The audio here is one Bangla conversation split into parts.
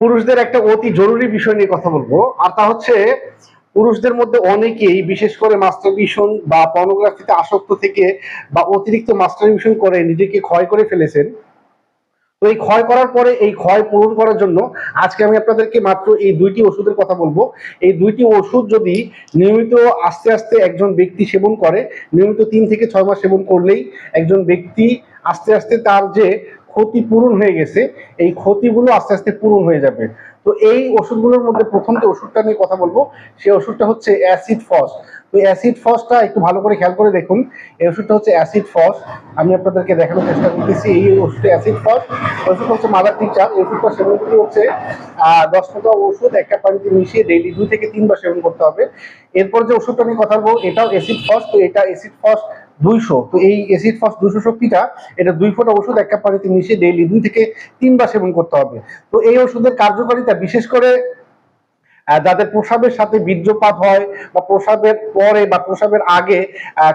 পুরুষদের একটা অতি জরুরি বিষয় নিয়ে কথা বলব, আর তা হচ্ছে পুরুষদের মধ্যে অনেকেই, বিশেষ করে মাস্টারবিশন বা পর্নোগ্রাফিতে আসক্ত থেকে বা অতিরিক্ত মাস্টারবিশন করে নিজেকে ক্ষয় করে ফেলেছেন। তো এই ক্ষয় করার পরে, এই ক্ষয় পূরণ করার জন্য আজকে আমি আপনাদেরকে মাত্র এই দুইটি ওষুধের কথা বলব। এই দুইটি ওষুধ যদি নিয়মিত আস্তে আস্তে একজন ব্যক্তি সেবন করে, নিয়মিত তিন থেকে ছয় মাস সেবন করলেই একজন ব্যক্তি আস্তে আস্তে তার যে ক্ষতি পূরণ হয়ে গেছে, এই ক্ষতিগুলো আস্তে আস্তে পূরণ হয়ে যাবে। তো এই ওষুধগুলোর মধ্যে প্রথম যে ওষুধটা নিয়ে কথা বলব, সেই ওষুধটা হচ্ছে অ্যাসিড ফস। তো অ্যাসিড ফসটা একটু ভালো করে খেয়াল করে দেখুন। এই ওষুধটা হচ্ছে অ্যাসিড ফস। আমি আপনাদেরকে দেখানোর চেষ্টা করতেছি এই ওষুধটা অ্যাসিড ফস। ওষুধটা হচ্ছে মাদার টিচার এই ওষুধটা সেবন করতে হচ্ছে দশ টাকা ওষুধ একটা পানিতে মিশিয়ে ডেইলি দুই থেকে তিনবার সেবন করতে হবে। এরপর যে ওষুধটা নিয়ে কথা বলব, এটাও অ্যাসিড ফস। তো এটা অ্যাসিড ফস দুইশো। তো এই অ্যাসিড ফস দুইশো শক্তিটা, এটা দুই ফোঁটা ওষুধ এক কাপ পানিতে মিশিয়ে ডেইলি দুই থেকে তিনবার সেবন করতে হবে। তো এই ওষুধের কার্যকারিতা বিশেষ করে যাদের প্রসাবের সাথে বীর্যপাত হয় বা প্রসাবের পরে বা প্রসাবের আগে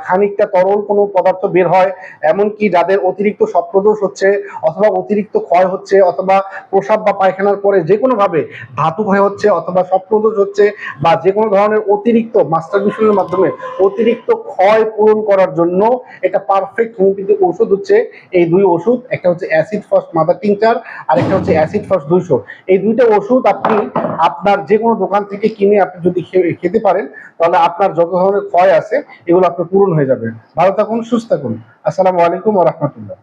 খানিকটা তরল কোনো পদার্থ বের হয়, এমনকি যাদের অতিরিক্ত স্বপ্নদোষ হচ্ছে অথবা অতিরিক্ত ক্ষয় হচ্ছে অথবা প্রসাব বা পায়খানার পরে যে কোনো ভাবে ধাতু ক্ষয় হচ্ছে অথবা স্বপ্নদোষ হচ্ছে বা যে কোনো ধরনের অতিরিক্ত মাস্টারবিশনের মাধ্যমে অতিরিক্ত ক্ষয় পূরণ করার জন্য এটা পারফেক্ট হোমিওপ্যাথিক ওষুধ হচ্ছে এই দুই ওষুধ। একটা হচ্ছে অ্যাসিড ফার্স্ট মাদার টিংচার আর একটা হচ্ছে অ্যাসিড ফার্স্ট দুইশো। এই দুইটা ওষুধ আপনি আপনার যে কোনো দোকান থেকে কিনে আপনি যদি খেতে পারেন, তাহলে আপনার যত ধরনের ক্ষয় আছে, এগুলো আপনার পূরণ হয়ে যাবে। ভালো থাকুন, সুস্থ থাকুন। আসসালামু আলাইকুম রাহমাতুল্লাহ।